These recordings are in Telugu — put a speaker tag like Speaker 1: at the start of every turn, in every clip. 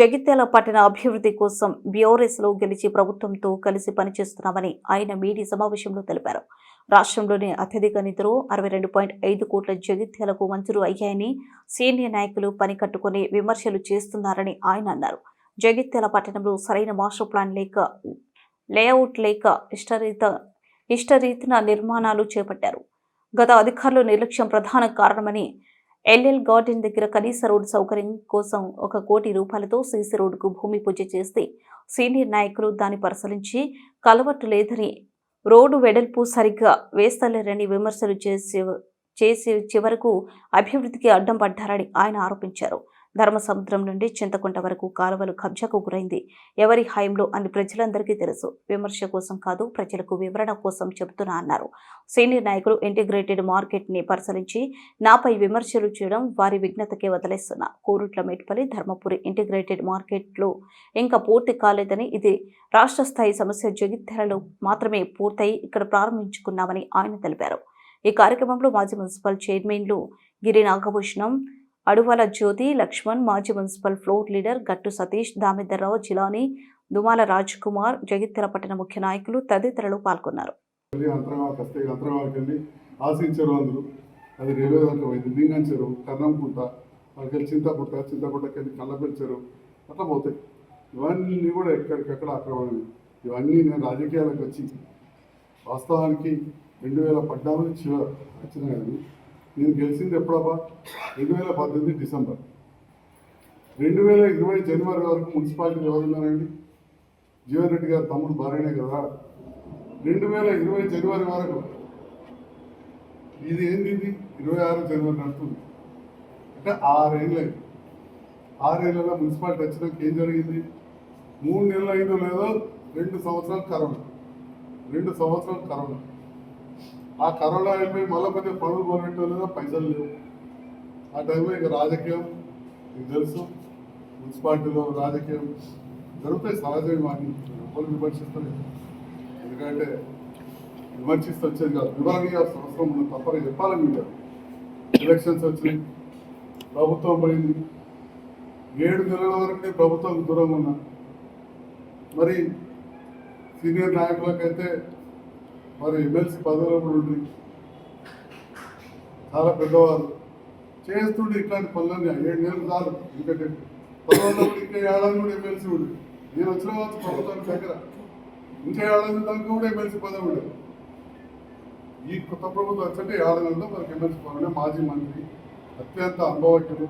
Speaker 1: జగిత్యాల పట్టణ అభివృద్ధి కోసం బీఆర్ఎస్ గెలిచి ప్రభుత్వంతో కలిసి పనిచేస్తున్నామని ఆయన మీడియా సమావేశంలో తెలిపారు. రాష్ట్రంలోని అత్యధిక నిధులు అరవై రెండు పాయింట్ ఐదు కోట్ల జగిత్యాలకు మంజూరు అయ్యాయని సీనియర్ నాయకులు పని కట్టుకుని విమర్శలు చేస్తున్నారని ఆయన అన్నారు. జగిత్యాల పట్టణంలో సరైన మాస్టర్ ప్లాన్ లేక లేఅవుట్ లేక ఇష్టరీత ఇష్టరీతిన నిర్మాణాలు చేపట్టారు. గత అధికారులు నిర్లక్ష్యం ప్రధాన కారణమని ఎల్ఎల్ గార్డెన్ దగ్గర కనీస రోడ్డు సౌకర్యం కోసం ఒక కోటి రూపాయలతో సీసీ రోడ్డుకు భూమి పూజ చేస్తే సీనియర్ నాయకులు దాన్ని పరిశీలించి కలవట్టు లేదని రోడ్డు వెడల్పు సరిగ్గా వేస్తలేరని విమర్శలు చేసే చేసి చివరకు అభివృద్ధికి అడ్డం పడ్డారని ఆయన ఆరోపించారు. ధర్మసముద్రం నుండి చింతకుంట వరకు కాలువలు కబ్జాకు గురైంది. ఎవరి హయంలో అని ప్రజలందరికీ తెలుసు. విమర్శ కోసం కాదు ప్రజలకు వివరణ కోసం చెబుతున్నా అన్నారు. సీనియర్ నాయకులు ఇంటిగ్రేటెడ్ మార్కెట్ని పరిశీలించి నాపై విమర్శలు చేయడం వారి విఘ్నతకే వదిలేస్తున్నా. కోరుట్ల మేట్పల్లి ధర్మపురి ఇంటిగ్రేటెడ్ మార్కెట్లో ఇంకా పూర్తి కాలేదని ఇది రాష్ట్ర స్థాయి సమస్య జగిత్యాలలో మాత్రమే పూర్తయి ఇక్కడ ప్రారంభించుకున్నామని ఆయన తెలిపారు. ఈ కార్యక్రమంలో మాజీ మున్సిపల్ చైర్మన్లు గిరి నాగభూషణం అడువల జ్యోతి లక్ష్మణ్ మాజీ మున్సిపల్ ఫ్లోర్ లీడర్ గట్టు సతీష్ దామిద్దర్రావు జిలానీ దుమాల రాజ్ కుమార్ జగిత్యాల పట్టణ ముఖ్య నాయకులు తదితరులు పాల్గొన్నారు.
Speaker 2: అది రైల్వే దాంట్లో పోయింది లింగం చెరువు కర్ణంకుంట చింతపుట్ట చింతపుట్టకెళ్ళి చెరువు అట్లా పోతాయి ఇవన్నీ కూడా ఎక్కడికెక్కడ అక్రమమైనవి ఇవన్నీ నేను రాజకీయాలకు వచ్చి వాస్తవానికి రెండు వేల పద్నాలుగు చివరి వచ్చిన కానీ నేను గెలిచింది ఎప్పుడబ్బా? రెండు వేల పద్దెనిమిది డిసెంబర్. రెండు వేల ఇరవై జనవరి వరకు మున్సిపాలిటీ ఎవరున్నారండి జీవన్ రెడ్డి గారు తమ్ముడు భార్యనే కదా? రెండు వేల ఇరవై జనవరి వరకు ఇది ఏంది ఇది? ఇరవై ఆరు జనవరి నడుస్తుంది. అంటే ఆరేళ్ళు ఆరేళ్ళలో మున్సిపాలిటీ వచ్చినాక ఏం జరిగింది? మూడు నెలలు అయిందో లేదో రెండు సంవత్సరాలు కరోనా. రెండు సంవత్సరాలు కరోనా. ఆ కరోనా అయిపోయి మళ్ళీ కొంచెం పనులు మొదలెట్టో పైసలు లేవు. ఆ టైంలో ఇక రాజకీయం మీకు తెలుసు మున్సిపాలిటీలో రాజకీయం జరుగుతాయి సహజంగా వాటిని ఎవరు విమర్శిస్తారు ఎందుకంటే విమర్శిస్తూ వచ్చేది కాదు. వివరణీయాల్సిన అవసరం ఉంది తప్పని చెప్పాలి మీరు ఎలక్షన్స్ వచ్చినాయి ప్రభుత్వం పోయింది. ఏడు నెలల వరకు నేను ప్రభుత్వం దూరంగా ఉన్నా మరి సీనియర్ నాయకులకైతే మరి ఎమ్మెల్సీ పదవిలో కూడా ఉంది చాలా పెద్దవారు చేస్తుండే ఇట్లాంటి పనులన్నీ ఏడు నెలలు చాలు. ఎందుకంటే పదవుల్లో ఇంకా ఏడాది కూడా ఎమ్మెల్సీ ఉంది నేను వచ్చిన వాళ్ళు ప్రభుత్వానికి దగ్గర. ఇంకా ఏడాది దానికి కూడా ఎమ్మెల్సీ పదవి ఉండే. ఈ కొత్త ప్రభుత్వం వచ్చంటే ఏడాది నెలల్లో మనకి ఎమ్మెల్సీ పదవి మాజీ మంత్రి అత్యంత అనుభవజ్ఞులు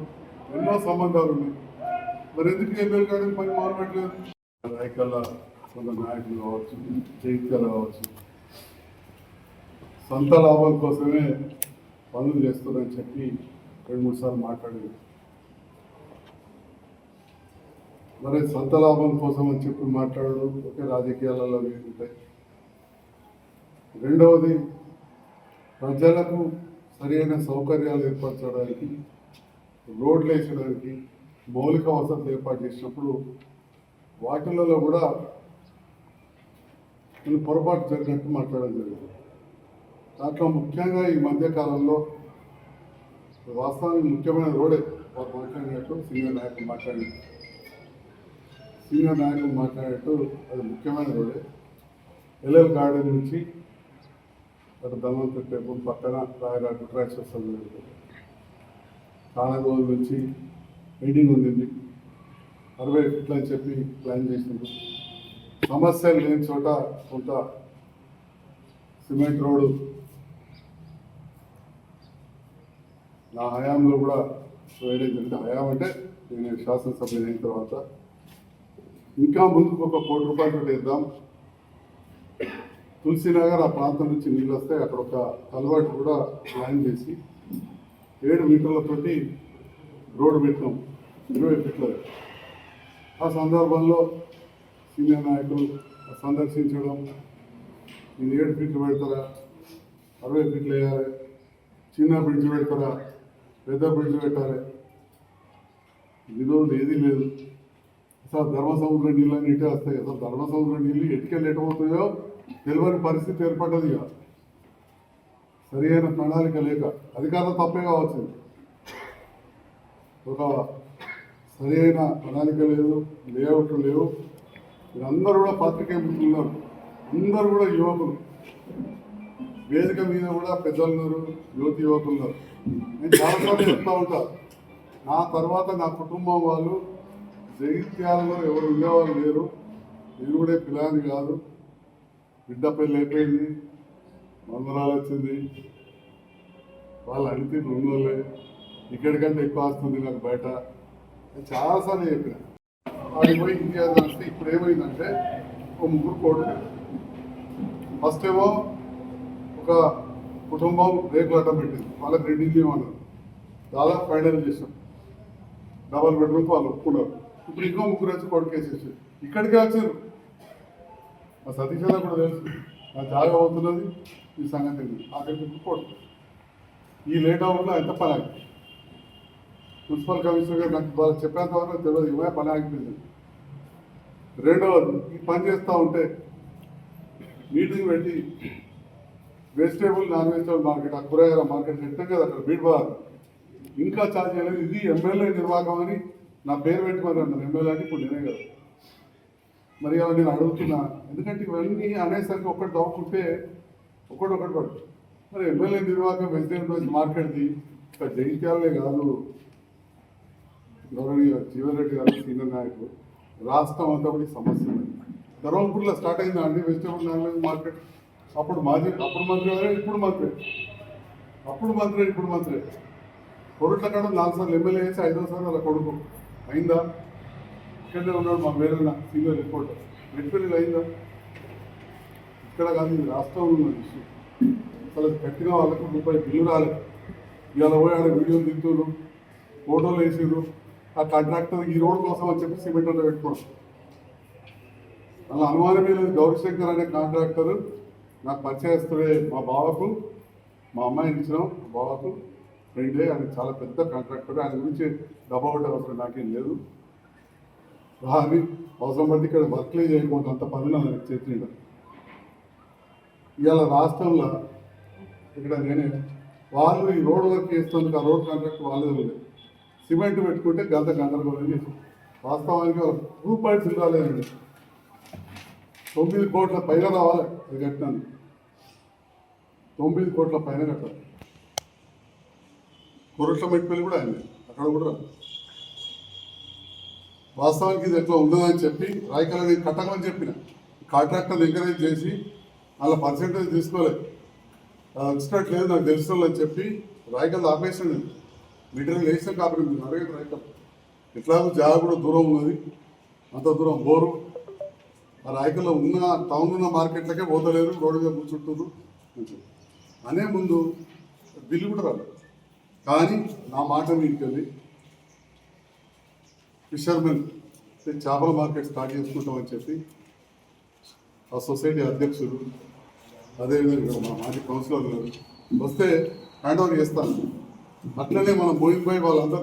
Speaker 2: ఎన్నో సంబంధాలు ఉన్నాయి. మరి ఎందుకు ఎమ్మెల్యే గార్డెన్ పని మొదలుపెట్టలేదు నాయకుల కొంత నాయకులు కావచ్చు జైత్యాలు కావచ్చు. సొంత లాభం కోసమే పనులు చేస్తున్నారని చెప్పి రెండు మూడు సార్లు మాట్లాడింది మరి సొంత లాభం కోసం అని చెప్పి మాట్లాడడం ఒకే రాజకీయాలలో ఉంటాయి రెండవది ప్రజలకు సరైన సౌకర్యాలు ఏర్పరచడానికి రోడ్లు వేసడానికి మౌలిక వసతులు ఏర్పాటు చేసినప్పుడు వాటిలలో కూడా కొన్ని పొరపాటు జరిగినట్టు మాట్లాడడం జరిగింది. దాంట్లో ముఖ్యంగా ఈ మధ్యకాలంలో వాస్తవానికి ముఖ్యమైన రోడే వారు మాట్లాడినట్టు సీనియర్ నాయకులు మాట్లాడినట్టు సీనియర్ నాయకులు మాట్లాడినట్టు అది ముఖ్యమైన రోడే. ఎల్ఎల్ గార్డెన్ నుంచి అటు ధన్వంతరి టెంపుల్ పక్కన రాయరాజు ట్రాక్స్ చాలా రోజుల నుంచి మీటింగ్ ఉండింది. అరవై ఫిట్లు అని చెప్పి ప్లాన్ చేసింది సమస్యలు లేని చోట కొంత సిమెంట్ రోడ్డు నా హయాంలో కూడా వేయడం జరిగింది. హయాం అంటే నేను శాసనసభ అయిన తర్వాత ఇంకా ముందుకు ఒక కోటి రూపాయలు వేద్దాం తులసినగర్ ఆ ప్రాంతం నుంచి నీళ్ళు వస్తాయి అక్కడ ఒక అలవాటు కూడా ప్లాన్ చేసి ఏడు మీటర్లతోటి రోడ్డు పెట్టినాం ఇరవై ఫీట్ల. ఆ సందర్భంలో సీనియర్ నాయకులు సందర్శించడం. ఇది ఏడు ఫీట్లు పెడతారా? అరవై ఫీట్లు వేయాలి. చిన్న బ్రిడ్జ్ పెడతారా? పెద్ద బ్రిడ్జ్ పెట్టాలి ఈరోజు ఏది లేదు. అసలు ధర్మసముద్ర నీళ్ళు అని ఇటే వస్తాయి అసలు ధర్మసముద్ర నీళ్ళు ఎటుకెళ్ళి ఎటుపోతాయో తెలియని పరిస్థితి ఏర్పడ్డది ఇక. సరి అయిన ప్రణాళిక లేక అధికారులు తప్పే కావచ్చు ఒక సరి అయిన ప్రణాళిక లేదు లేఅవుట్ లేవు. మీరందరూ కూడా పత్రికే మిత్రులు అందరూ కూడా యువకులు. వేదిక మీద కూడా పెద్దలున్నారు యువతి యువకులు నేను చాలాసార్లు చెప్తా ఉంటా నా తర్వాత నా కుటుంబం వాళ్ళు జగిత్యాలలో ఎవరు ఉండేవాళ్ళు లేరు. నేను కూడా పిల్లని కాదు. బిడ్డ పెళ్ళి అయిపోయింది మందరాలు వచ్చింది. వాళ్ళు అడిగితే రెండు వాళ్ళే ఇక్కడికంటే ఎక్కువ వస్తుంది నాకు బయట. నేను చాలాసార్లు చెప్పిన. వాళ్ళు పోయి ఇండియా వస్తే ఇప్పుడు ఏమైందంటే ఒక ముగ్గురు కోట్లు ఫస్ట్ ఏమో కుటుంబం రేకులు అడ్డం పెట్టింది. వాళ్ళకి రెండు ఇల్లు ఇవ్వమన్నారు దాదాపు ఫైనల్ చేసాం డబల్ బెడ్రూమ్ వాళ్ళు ఒప్పుకున్నారు. ఇప్పుడు ఇంకో ముగ్గురు వచ్చి కోర్టు కేసు వేసారు. ఇక్కడికే వచ్చారు. మా సతీష్ అన్న కూడా తెలుసు. నా జాగా అవుతున్నది ఈ సంగతి తెలియదు అక్కడికి కోర్టు ఈ లేట్ అవ్వడంలో ఎంత పని ఆగింది మున్సిపల్ కమిషనర్ గారు నాకు వాళ్ళు చెప్పేంత వరకు తెలియదు. ఇవే పని ఆగిపోయింది. రెండవది ఈ పని చేస్తూ ఉంటే మీటింగ్ పెట్టి వెజిటేబుల్ నాన్ వెజిటేబుల్ మార్కెట్ ఆ కూరగాయల మార్కెట్ పెట్టాం కదా అక్కడ బీడ్ బార్ ఇంకా ఛార్జ్ చేయలేదు. ఇది ఎమ్మెల్యే నిర్వాహకం అని నా పేరు పెట్టుకొని అన్నారు. ఎమ్మెల్యే అంటే ఇప్పుడు నేనే కదా. మరి అలా నేను అడుగుతున్నా. ఎందుకంటే ఇవన్నీ అనేసరికి ఒకటి ఉంటే ఒకటి ఒకటి పడు. మరి ఎమ్మెల్యే నిర్వాహకం వెజిటేబుల్ మార్కెట్ది ఇక్కడ జగిత్యాలనే కాదు. గౌరవనీయ జీవన్ రెడ్డి గారు సీనియర్ నాయకులు రాష్ట్రం అంతా కూడా సమస్య ధర్మపూర్లో స్టార్ట్ అయిందా అండి? వెజిటేబుల్ నాన్ మార్కెట్ అప్పుడు మాజీ అప్పుడు మంత్రి గారే ఇప్పుడు మంత్రి. అప్పుడు మంత్రి ఇప్పుడు మంత్రి. కొడుట్ల కాడ నాలుగు సార్లు ఎమ్మెల్యే వేసి ఐదో సార్లు అలా కొడుకు. అయిందా? ఇక్కడే ఉన్నాడు మా వేరే సీనియర్ రిపోర్టర్. మెట్పల్లి అయిందా? ఇక్కడ కాదు ఇది రాష్ట్రంలో ఇష్యూ. అసలు కట్టిన వాళ్ళకు రూపాయి బిల్లు రాలేదు. ఇవాళ పోయి ఆడ వీడియోలు దిగుతున్నారు ఫోటోలు వేసారు ఆ కాంట్రాక్టర్ ఈ రోడ్ కోసం అని చెప్పి సిమెంట్ అంతా పెట్టుకోవడం అలా అనుమానమే లేదు గౌరీశంకర్ అనే కాంట్రాక్టర్ నాకు పరిచయస్తుడే మా బావకు మా అమ్మాయిని ఇచ్చినాం మా బావకు ఫ్రెండే ఆయన చాలా పెద్ద కాంట్రాక్టర్ ఆయన గురించి డబ్బా అవసరం నాకేం లేదు. రాని అవసరం పడితే ఇక్కడ వర్క్లే చేయకుండా అంత పనులు నాకు చేసిండ. ఇవాళ రాష్ట్రంలో ఇక్కడ నేనే వాళ్ళు ఈ రోడ్ వర్క్ చేస్తున్నందుకు ఆ రోడ్ కాంట్రాక్ట్ వాళ్ళే ఉంది సిమెంట్ పెట్టుకుంటే గంత గందరగోళం చేసి వాస్తవానికి టూ పాయింట్స్ చిల్లాలేదండి తొమ్మిది కోట్ల పైన రావాలి అది కట్టినాను. తొమ్మిది కోట్ల పైన కట్టాలి. కొరట్ల మెట్పల్లి కూడా అయింది అక్కడ కూడా వాస్తవానికి ఇది ఎట్లా ఉండదని చెప్పి రాయకలని కట్టకమని చెప్పిన. కాంట్రాక్టర్ని ఎంకరేజ్ చేసి అలా పర్సెంటేజ్ తీసుకోలేదు అది లేదు నాకు తెలిసిన అని చెప్పి రాయకల్ ఆపేసాను నేను మెటీరియల్ వేసాం కాబట్టి మీరు అడగదు రాయకల్. ఎట్లాగో జాగా కూడా దూరం ఉన్నది. అంత దూరం బోరు. ఆ రాయకల్లో ఉన్న టౌన్ ఉన్న మార్కెట్లకే పోతలేరు రోడ్డు మీద కూర్చుంటున్నారు అనే ముందు బిల్లు కూడా రాదు కానీ నా మాట మీకు ఫిషర్మెన్ చేపల మార్కెట్ స్టార్ట్ చేసుకుంటామని చెప్పి ఆ సొసైటీ అధ్యక్షుడు అదేవిధంగా మా మాజీ కౌన్సిలర్ గారు వస్తే హ్యాండ్ ఓవర్ చేస్తాను. అట్లనే మనం పోయిపోయి వాళ్ళంతా వాళ్ళందరూ